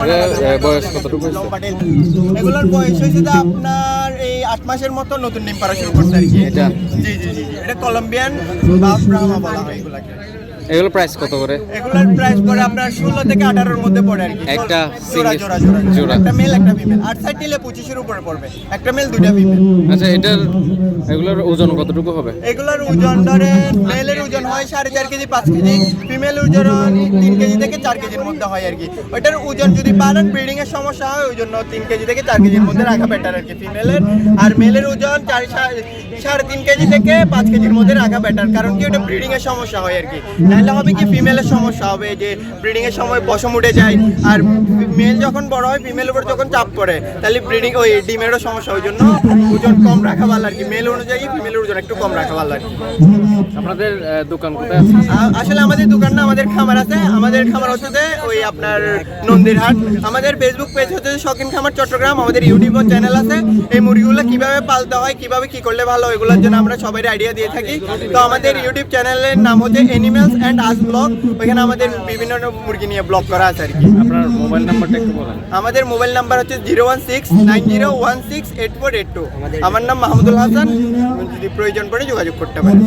বয়স কতটুকু। এগুলোর বয়স হয়েছে আপনার আট মাসের মতো নতুন ডিম পাড়া শুরু করছে আর কি। এটা? জি জি জি। এটা কলম্বিয়ান বা ব্রাহ্মা বলা হয় এগুলাকে। এগুলো প্রাইস কত করে? এগুলোর প্রাইস পড়ে আপনার ষোলো থেকে আঠারোর মধ্যে পড়ে আর কি। একটা জোড়া single- জোড়া জোড়া জোড়া। একটা মেল একটা ফিমেল আট সাইড নিলে পঁচিশের উপরে পড়বে। একটা মেল দুইটা ফিমেল আচ্ছা এটার এগুলোর ওজন কতটুকু হবে? এগুলোর ওজন ধরে মেলের ওজন হয় সাড়ে চার কেজি পাঁচ কেজি। ফিমেল ওজন তিন কেজি থেকে চার কেজির মধ্যে হয় আর কি। ওইটার ওজন যদি বাড়ান ব্রিডিং এর সমস্যা হয় ওই জন্য তিন কেজি থেকে চার কেজির মধ্যে রাখা বেটার আর কি। ফিমেলের আর মেলের ওজন চার সাড়ে তিন কেজি থেকে পাঁচ কেজির মধ্যে রাখা বেটার কারণ কি ওটা ব্রিডিং এর সমস্যা হয় আর কি। নাহলে হবে কি ফিমেলের সমস্যা হবে যে ব্রিডিং এর সময় পশম উঠে যায় আর মেল যখন বড় হয় ফিমেল উপর যখন চাপ পড়ে তাহলে ব্রিডিং ওই ডিমেরও সমস্যা ওই জন্য ওজন কম রাখা ভালো আর কি। মেল অনুযায়ী ফিমেলের ওজন একটু কম রাখা ভালো আর কি। আপনাদের দোকান কোথায় আছে? আসলে আমাদের দোকান না আমাদের খামার আছে। আমাদের খামার হচ্ছে যে ওই আপনার নন্দীরহাট। আমাদের ফেসবুক পেজ হচ্ছে যে শখিন খামার চট্টগ্রাম। আমাদের ইউটিউব চ্যানেল আছে। এই মুরগিগুলো কীভাবে পালতে হয় কীভাবে কি করলে ভালো হয় এগুলোর জন্য আমরা সবাই আইডিয়া দিয়ে থাকি। তো আমাদের ইউটিউব চ্যানেলের নাম হচ্ছে এনিমেলস অ্যান্ড আস ব্লগ ওইখানে আমাদের বিভিন্ন মুরগি নিয়ে ব্লগ করা আছে আর কি। আপনার মোবাইল নাম্বারটা একটু বলেন। আমাদের মোবাইল নাম্বার হচ্ছে zero one six nine zero one six eight four eight two আমার নাম মাহমুদুল হাসান। যদি প্রয়োজন পড়ে যোগাযোগ করতে পারেন।